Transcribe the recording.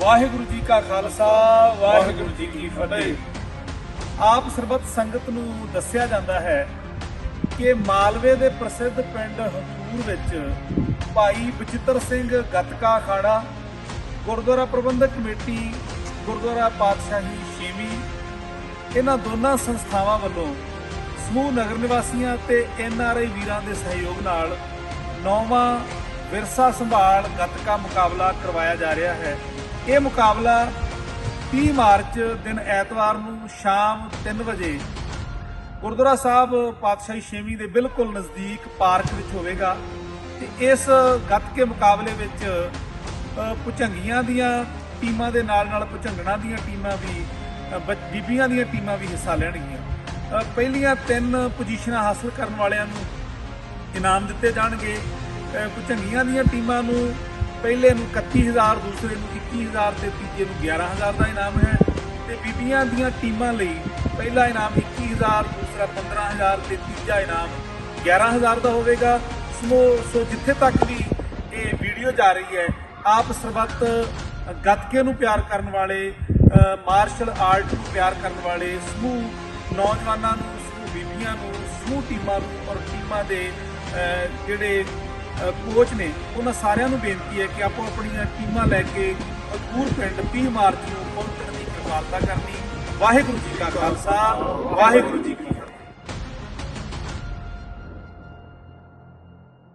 ਵਾਹਿਗੁਰੂ ਜੀ ਕਾ ਖਾਲਸਾ, ਵਾਹਿਗੁਰੂ ਜੀ ਕੀ ਫਤਿਹ। ਆਪ ਸਰਬੱਤ ਸੰਗਤ ਨੂੰ ਦੱਸਿਆ ਜਾਂਦਾ ਹੈ ਕਿ ਮਾਲਵੇ ਦੇ ਪ੍ਰਸਿੱਧ ਪਿੰਡ ਹੰਦੂਰ ਵਿੱਚ ਭਾਈ ਬਚਿੱਤਰ ਸਿੰਘ ਗੱਤਕਾ ਅਖਾੜਾ ਗੁਰਦੁਆਰਾ ਪ੍ਰਬੰਧਕ ਕਮੇਟੀ, ਗੁਰਦੁਆਰਾ ਪਾਤਸ਼ਾਹੀ ਛੇਵੀਂ, ਇਹਨਾਂ ਦੋਨਾਂ ਸੰਸਥਾਵਾਂ ਵੱਲੋਂ ਸਮੂਹ ਨਗਰ ਨਿਵਾਸੀਆਂ ਤੇ ਐਨ ਆਰ ਆਈ ਵੀਰਾਂ ਦੇ ਸਹਿਯੋਗ ਨਾਲ ਨੌਵਾਂ ਵਿਰਸਾ ਸੰਭਾਲ ਗੱਤਕਾ ਮੁਕਾਬਲਾ ਕਰਵਾਇਆ ਜਾ ਰਿਹਾ ਹੈ। ਇਹ ਮੁਕਾਬਲਾ 30 ਮਾਰਚ ਦਿਨ ਐਤਵਾਰ ਨੂੰ ਸ਼ਾਮ 3 ਵਜੇ ਗੁਰਦੁਆਰਾ ਸਾਹਿਬ ਪਾਤਸ਼ਾਹੀ ਛੇਵੀਂ ਦੇ ਬਿਲਕੁਲ ਨਜ਼ਦੀਕ ਪਾਰਕ ਵਿੱਚ ਹੋਵੇਗਾ ਤੇ ਇਸ ਗੱਤਕੇ ਮੁਕਾਬਲੇ ਵਿੱਚ ਅ, ਦੀਆਂ ਟੀਮਾਂ ਦੇ ਨਾਲ ਨਾਲ ਭੁਜੰਗਣਾ ਦੀਆਂ ਟੀਮਾਂ ਵੀ ਅ, ਬੀਬੀਆਂ ਦੀਆਂ ਟੀਮਾਂ ਵੀ ਹਿੱਸਾ ਲੈਣਗੀਆਂ। ਪਹਿਲੀਆਂ ਤਿੰਨ ਪੋਜੀਸ਼ਨਾਂ ਹਾਸਲ ਕਰਨ ਵਾਲਿਆਂ ਨੂੰ ਇਨਾਮ ਦਿੱਤੇ ਜਾਣਗੇ। ਅ, ਦੀਆਂ ਟੀਮਾਂ ਨੂੰ ਪਹਿਲੇ ਨੂੰ 31000 ਦੂਸਰੇ ਨੂੰ 21000 ਤੇ ਤੀਜੇ ਨੂੰ 11000 ਦਾ ਇਨਾਮ ਹੈ ਤੇ ਬੀਬੀਆਂ ਦੀਆਂ ਟੀਮਾਂ ਲਈ ਪਹਿਲਾ ਇਨਾਮ 21000 ਦੂਸਰਾ 15000 ਤੇ ਤੀਜਾ ਇਨਾਮ 11000 ਦਾ ਹੋਵੇਗਾ। ਸੋ ਸੋ ਜਿੱਥੇ ਤੱਕ ਵੀ ਇਹ ਵੀਡੀਓ ਜਾ ਰਹੀ ਹੈ, ਆਪ ਸਰਬੱਤ ਗੱਤਕੇ ਨੂੰ ਪਿਆਰ ਕਰਨ ਵਾਲੇ ਮਾਰਸ਼ਲ ਆਰਟ ਨੂੰ ਪਿਆਰ ਕਰਨ ਵਾਲੇ, ਸਮੂਹ ਨੌਜਵਾਨਾਂ ਨੂੰ, ਸਮੂਹ ਬੀਬੀਆਂ ਨੂੰ, ਸਮੂਹ ਟੀਮਾਂ ਨੂੰ ਔਰ ਟੀਮਾਂ ਦੇ ਜਿਹੜੇ ਕੋਚ ਨੇ, ਉਹਨਾਂ ਸਾਰਿਆਂ ਨੂੰ ਬੇਨਤੀ ਹੈ ਕਿ ਆਪੋ ਆਪਣੀਆਂ ਟੀਮਾਂ ਲੈ ਕੇ ਪੂਰ ਪਿੰਡ 30 ਮਾਰਚ ਨੂੰ ਪਹੁੰਚਣ ਦੀ ਕਿਰਪਾਲਤਾ ਕਰਨੀ। ਵਾਹਿਗੁਰੂ ਜੀ ਕਾ ਖਾਲਸਾ, ਵਾਹਿਗੁਰੂ ਜੀ